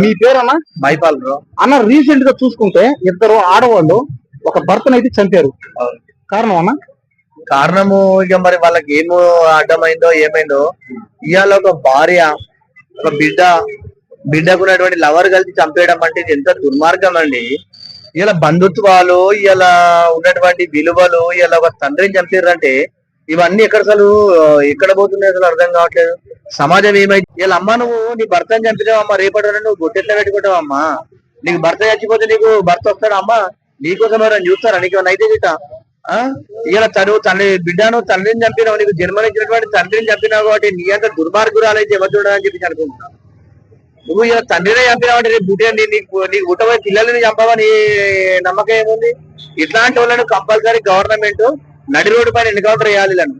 మీ పేరన్నా? మైపాల్ బ్రో. అన్న రీసెంట్గా చూసుకుంటే ఇద్దరు ఆడవాళ్ళు ఒక భర్తను అయితే చంపారు. కారణం అన్న? కారణము ఇక మరి వాళ్ళకి ఏమో అడ్డమైందో ఏమైందో ఇవాళ ఒక భార్య ఒక బిడ్డ బిడ్డకున్నటువంటి లవర్ కలిసి చంపేయడం అంటే ఇది ఎంత దుర్మార్గం అండి. ఇలా బంధుత్వాలు ఇలా ఉన్నటువంటి విలువలు ఇలా ఒక తండ్రిని చంపారంటే ఇవన్నీ ఎక్కడ అసలు ఎక్కడ పోతున్నాయి అసలు అర్థం కావట్లేదు. సమాజం ఏమైంది ఇలా అమ్మ నువ్వు నీ భర్తని చంపినావమ్మా రేపటి రోజు నువ్వు గుట్టెట్లా పెట్టుకుంటావమ్మా. నీకు భర్త చచ్చిపోతే నీకు భర్త వస్తాడు అమ్మా నీకోసం ఎవరైనా చూస్తారా? నీకు అయితే గిట్ట ఆ? ఇలా తను తల్లి బిడ్డను తండ్రిని చంపినావు నీకు జన్మనిచ్చినటువంటి తండ్రిని చంపినావు కాబట్టి నీ అంత దుర్మార్గురాలైతే ఎవరు చూడాలని చెప్పి అనుకుంటున్నా. నువ్వు ఇలా తండ్రినే చంపినావు అంటే రేపు పుట్టే నీకు నీకు పుట్టబోయే పిల్లల్ని చంపావని నమ్మకం ఏముంది? ఇట్లాంటి వాళ్ళను కంపల్సరీ గవర్నమెంట్ నడి రోడ్డు పైన ఎన్కౌంటర్ చేయాలి వీళ్ళను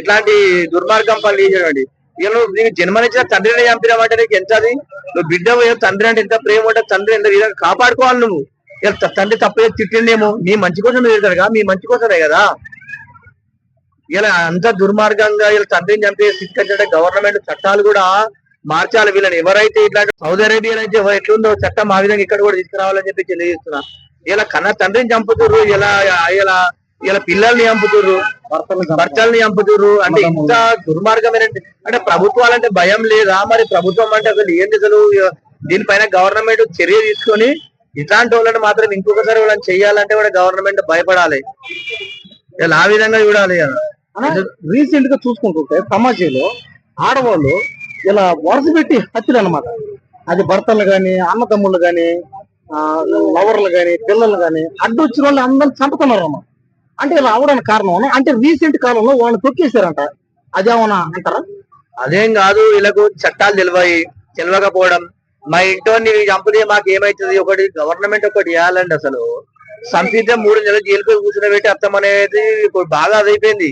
ఇట్లాంటి దుర్మార్గం పనులు చేసేవాడి ఇలా నువ్వు నీకు జన్మనిచ్చిన తండ్రిని చంపినామంటే నీకు ఎంత అది? నువ్వు బిడ్డ పోయే తండ్రి అంటే ఎంత ప్రేమ ఉంటుంది తండ్రి ఎంత విధంగా కాపాడుకోవాలి నువ్వు? ఇలా తండ్రి తప్ప తిట్టిండేమో. నీ మంచి కోసం తిడతాడు కదా మీ మంచి కోసమే కదా? ఇలా అంత దుర్మార్గంగా ఇలా తండ్రిని చంపే తీసుకొచ్చే గవర్నమెంట్ చట్టాలు కూడా మార్చాలి వీళ్ళని. ఎవరైతే ఇట్లాంటి సౌదీ అరేబియా అయితే ఎట్లుందో చట్టం ఆ విధంగా ఇక్కడ కూడా తీసుకురావాలని చెప్పి తెలియజేస్తున్నా. ఇలా కన్నా తండ్రిని చంపుతున్నారు ఇలా ఇలా ఇలా పిల్లల్ని చంపుతుర్రు. భర్తల్ని చంపుతుర్రు. అంటే ఇంత దుర్మార్గమైన అంటే ప్రభుత్వాలంటే భయం లేదా? మరి ప్రభుత్వం అంటే అసలు ఏంటి అసలు దీనిపైన గవర్నమెంట్ చర్య తీసుకొని ఇట్లాంటి వాళ్ళని మాత్రం ఇంకొకసారి వాళ్ళని చెయ్యాలంటే కూడా గవర్నమెంట్ భయపడాలి. ఇలా ఆ విధంగా చూడాలి రీసెంట్గా చూసుకుంటుంటే సమాజంలో ఆడవాళ్ళు ఇలా వరుస పెట్టి హత్యలు అనమాట అది భర్తలు గాని అన్నదమ్ములు గాని లవర్లు గాని పిల్లలు గాని అడ్డు వచ్చిన వాళ్ళు అందరిని చంపుతున్నారు అన్నమాట అంటే రావడానికి కారణం అంటే రీసెంట్ కాలంలో వాళ్ళని తొక్కేశారంట. అదేమన్నా అంటారా? అదేం కాదు వీళ్ళకు చట్టాలు తెలివాయి. తెలియకపోవడం మా ఇంట్లో చంపితే మాకు ఏమైతుంది ఒకటి గవర్నమెంట్ ఒకటి చేయాలండి అసలు. సంపితే మూడు నెలలు జైలుపై కూర్చుని అర్థం అనేది ఇప్పుడు బాగా అదైపోయింది.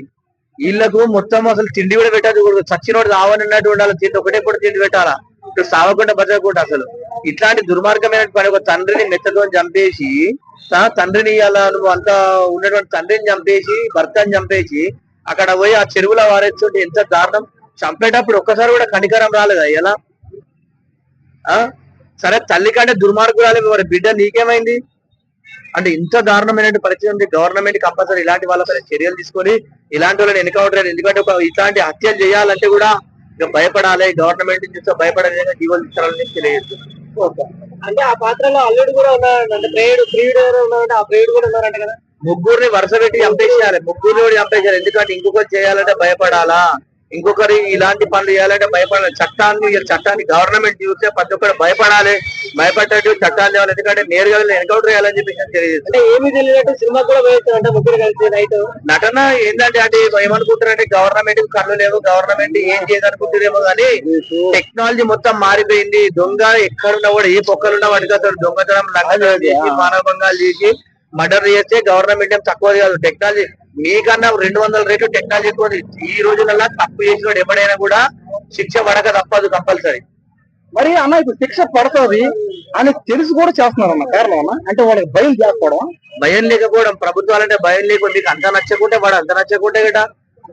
వీళ్ళకు మొత్తం అసలు తిండి కూడా పెట్టాలి చచ్చినోడు సావనన్నట్టు ఉండాలి. తిండి ఒకటే కూడా తిండి పెట్టాలా? ఇప్పుడు సావకుండా బతకకుండా అసలు. ఇట్లాంటి దుర్మార్గమైన పని ఒక తండ్రిని మెత్తతో చంపేసి తన తండ్రిని అలా నువ్వు అంతా ఉన్నటువంటి తండ్రిని చంపేసి భర్తని చంపేసి అక్కడ పోయి ఆ చెరువులో వారేస్తుంటే ఎంత దారుణం. చంపేటప్పుడు ఒక్కసారి కూడా కనికరం రాలేదా ఎలా? ఆ? సరే తల్లి కంటే దుర్మార్గురాలే మరి బిడ్డ నీకేమైంది? అంటే ఇంత దారుణమైన పరిస్థితి ఉంది. గవర్నమెంట్ కంపల్సరీ ఇలాంటి వాళ్ళపై చర్యలు తీసుకొని ఇలాంటి వాళ్ళని ఎన్కౌంటర్ ఎందుకంటే ఒక ఇట్లాంటి హత్యలు చేయాలంటే కూడా ఇక భయపడాలి. గవర్నమెంట్ చూస్తే భయపడే విధంగా జీవోలు తెలియజేస్తుంది అంటే ఆ పాత్రలో అల్లుడు కూడా ఉన్నాడు అంటే ప్రియుడు ప్రియుడు ఎవరు ఉన్నారంటే ఆ ప్రేయుడు కూడా ఉన్నారంట కదా. ముగ్గురిని వరుస పెట్టి చంపేసేయాలి. ముగ్గురిని కూడా చంపేసేయాలి. ఎందుకంటే ఇంకొకటి చేయాలంటే భయపడాలా? ఇంకొకరి ఇలాంటి పనులు చేయాలంటే భయపడాలి. చట్టాన్ని చట్టాన్ని గవర్నమెంట్ చూస్తే ప్రతి ఒక్కరు భయపడాలి. భయపడేట్టు చట్టాలు చేయాలి. ఎందుకంటే నేరుగా ఎన్కౌంటర్ చేయాలని చెప్పేసి తెలియజేస్తుంది నటన ఏంటంటే అంటే ఏమనుకుంటారంటే గవర్నమెంట్ కళ్ళు లేవు. గవర్నమెంట్ ఏం చేయదనుకుంటారేమో కానీ టెక్నాలజీ మొత్తం మారిపోయింది. దొంగ ఎక్కడున్నా కూడా ఏ పొక్కలున్నా వాటికి అసలు దొంగతనం లంఘనం చేసి మానవంగాలు చేసి మర్డర్ చేస్తే గవర్నమెంట్ ఏం తక్కువ కాదు. టెక్నాలజీ మీకన్నా రెండు వందల రేట్లు టెక్నాలజీ ఎక్కువ. ఈ రోజులలో తప్పు చేసిన ఎవడైనా కూడా శిక్ష పడక తప్పదు కంపల్సరీ. మరి అన్న ఇప్పుడు శిక్ష పడుతుంది అని తెలిసి కూడా చేస్తున్నారు అన్న కారణం అన్న అంటే వాళ్ళకి భయం లేకపోవడం? భయం లేకపోవడం ప్రభుత్వాలంటే భయం లేకుండా నీకు అంత నచ్చకుంటే వాడు అంత నచ్చకుంటే కదా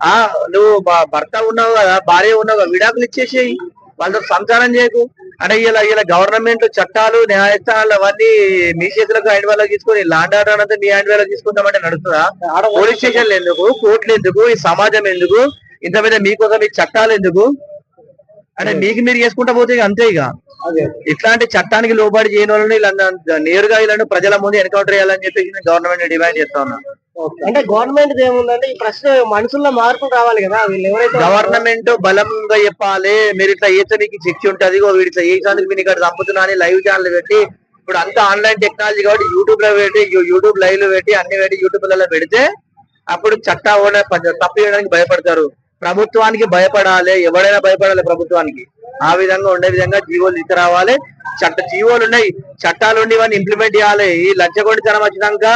ఆ నువ్వు భర్త ఉన్నావు కదా భార్య ఉన్నావు కదా విడాకులు ఇచ్చేసేయి. వాళ్ళతో సంసారం చేయకు. అంటే ఇలా ఇలా గవర్నమెంట్ చట్టాలు న్యాయస్థానాలు అవన్నీ మీ చేతులకు హ్యాండ్ వాళ్ళకి తీసుకొని లాండ్ ఆర్డర్ అంతా మీ హ్యాండ్ వాళ్ళకి తీసుకుంటామంటే నడుస్తుందా? పోలీస్ స్టేషన్లు ఎందుకు? కోర్టులు ఎందుకు? ఈ సమాజం ఎందుకు? ఇంత మీద మీకోసం ఈ చట్టాలు ఎందుకు? అంటే మీకు మీరు చేసుకుంటా పోతే ఇక అంతే ఇక. ఇట్లాంటి చట్టానికి లోబడి చేయని వాళ్ళని ఇలా నేరుగా ఇలాంటి ప్రజల ముందు ఎన్కౌంటర్ చేయాలని చెప్పేసి నేను గవర్నమెంట్ డిమాండ్ చేస్తా ఉన్నా. అంటే గవర్నమెంట్ ఏముందంటే ఈ ప్రశ్న మనుషుల్లో మార్పులు రావాలి కదా వీళ్ళు ఎవరైతే గవర్నమెంట్ బలంగా చెప్పాలి మీరు ఇట్లా చేస్తే మీకు శిక్ష ఉంటది ఇగో వీడు ఇట్లా చేసినందుకు మీరు ఇక్కడ చంపుతున్నా అని లైవ్ ఛానల్ పెట్టి ఇప్పుడు అంతా ఆన్లైన్ టెక్నాలజీ కాబట్టి యూట్యూబ్లో పెట్టి యూట్యూబ్ లైవ్లో పెట్టి అన్ని పెట్టి యూట్యూబ్లలో పెడితే అప్పుడు చట్టా తప్పు చేయడానికి భయపడతారు. ప్రభుత్వానికి భయపడాలి ఎవడైనా భయపడాలి ప్రభుత్వానికి. ఆ విధంగా ఉండే విధంగా జీవోలు తీసుకురావాలి. చట్ట జీవోలు ఉన్నాయి. చట్టాలు ఉండి ఇవన్నీ ఇంప్లిమెంట్ చేయాలి. ఈ లంచగొండితనం వచ్చినాక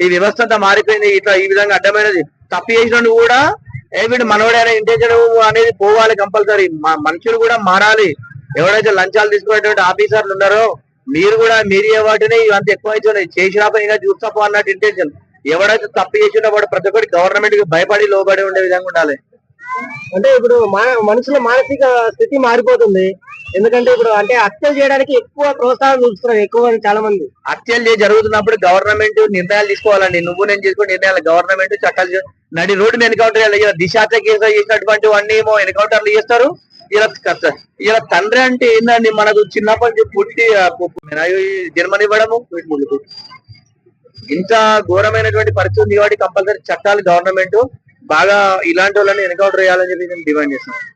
ఈ వ్యవస్థ అంతా మారిపోయింది. ఇట్లా ఈ విధంగా అడ్డమైనది. తప్పు చేసినట్టు కూడా ఏ వీడు మనవడైనా ఇంటెలిజెంట్ అనేది పోవాలి కంపల్సరీ. మనుషులు కూడా మారాలి. ఎవరైతే లంచాలు తీసుకునేటువంటి ఆఫీసర్లు ఉన్నారో మీరు కూడా మీరే వాటిని ఇవంత ఎక్కువ చేసిన చేసినా పని ఇంకా చూస్తా పో అన్నట్టు ఇంటెన్షన్ ఎవడైతే తప్పు చేసినా వాడు ప్రతి ఒక్కటి గవర్నమెంట్కి భయపడి లోబడి ఉండే విధంగా ఉండాలి. అంటే ఇప్పుడు మా- మనుషుల మానసిక స్థితి మారిపోతుంది. ఎందుకంటే ఇప్పుడు అంటే హత్యలు చేయడానికి ఎక్కువ ప్రోత్సాహం చూపిస్తున్నారు ఎక్కువ చాలా మంది. హత్యలు జరుగుతున్నప్పుడు గవర్నమెంట్ నిర్ణయాలు తీసుకోవాలండి. నువ్వు నేను చేసుకునే నిర్ణయాలు గవర్నమెంట్ చట్టాలు నడి రోడ్డు మీద ఎన్కౌంటర్ చేయాలి. ఇలా దిశ హత్య కేసు చేసినటువంటి వాడిని ఏమో ఎన్కౌంటర్లు చేస్తారు. ఇలా ఇలా తండ్రి అంటే ఏందండి? మనకు చిన్నప్పటి నుంచి పుట్టి జన్మని ఇవ్వడము ఇంత ఘోరమైనటువంటి పరిస్థితి ఉంది కాబట్టి కంపల్సరీ చట్టాలు గవర్నమెంట్ బాగా ఇలాంటి వాళ్ళని ఎన్కౌంటర్ చేయాలని చెప్పి నేను డిమాండ్ చేస్తున్నాను.